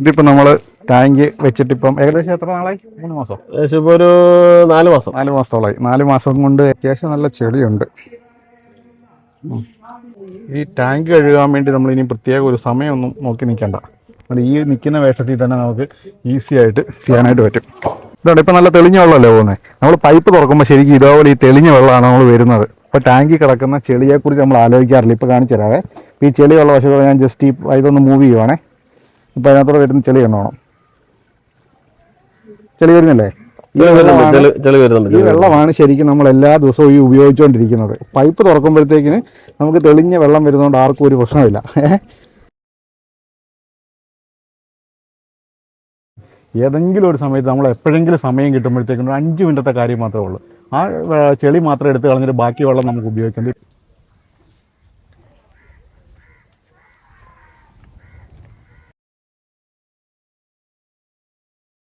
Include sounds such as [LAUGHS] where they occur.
ഇതിപ്പോ നമ്മൾ ടാങ്ക് വെച്ചിട്ട് ഇപ്പം ഏകദേശം എത്ര നാളായി? മൂന്ന് മാസം. ഏകദേശം ഇപ്പൊ ഒരു നാല് മാസം. നാല് മാസത്തോളായി. നാല് മാസം കൊണ്ട് അത്യാവശ്യം നല്ല ചെളിയുണ്ട്. ഈ ടാങ്ക് കഴുകാൻ വേണ്ടി നമ്മൾ ഇനി പ്രത്യേക ഒരു സമയമൊന്നും നോക്കി നിൽക്കണ്ട. ഈ നിൽക്കുന്ന വേഷത്തിൽ തന്നെ നമുക്ക് ഈസി ആയിട്ട് ചെയ്യാനായിട്ട് പറ്റും. ഇതാണ് ഇപ്പം നല്ല തെളിഞ്ഞ വെള്ളമല്ലേ പോകുന്നത് നമ്മൾ പൈപ്പ് തുറക്കുമ്പോൾ ശരിക്കും ഇതേപോലെ ഈ തെളിഞ്ഞ വെള്ളമാണ് നമ്മൾ വരുന്നത്. ഇപ്പോൾ ടാങ്കിൽ കിടക്കുന്ന ചെളിയെക്കുറിച്ച് നമ്മൾ ആലോചിക്കാറില്ല. ഇപ്പോൾ കാണിച്ചു തരാവേ. ഈ ചെളിയുള്ള വശത്തോടെ ഞാൻ ജസ്റ്റ് ഈ ഇതൊന്ന് മൂവ് ചെയ്യുവാണേ. ഇപ്പോൾ അതിനകത്തോടെ വരുന്ന ചെളി കണ്ടോണം ചെളി വരുന്നില്ലേ? ഈ വെള്ളമാണ് ശരിക്കും നമ്മൾ എല്ലാ ദിവസവും ഈ ഉപയോഗിച്ചുകൊണ്ടിരിക്കുന്നത്. പൈപ്പ് തുറക്കുമ്പോഴത്തേക്കിന് നമുക്ക് തെളിഞ്ഞ വെള്ളം വരുന്നതുകൊണ്ട് ആർക്കും ഒരു പ്രശ്നമില്ല. [LAUGHS] ഏതെങ്കിലും ഒരു സമയത്ത് നമ്മൾ എപ്പോഴെങ്കിലും സമയം കിട്ടുമ്പോഴത്തേക്കും ഒരു അഞ്ച് മിനിറ്റത്തെ കാര്യം മാത്രമേ ഉള്ളൂ. ആ ചെളി മാത്രം എടുത്ത് കളഞ്ഞിട്ട് ബാക്കി വെള്ളം നമുക്ക് ഉപയോഗിക്കുന്നത്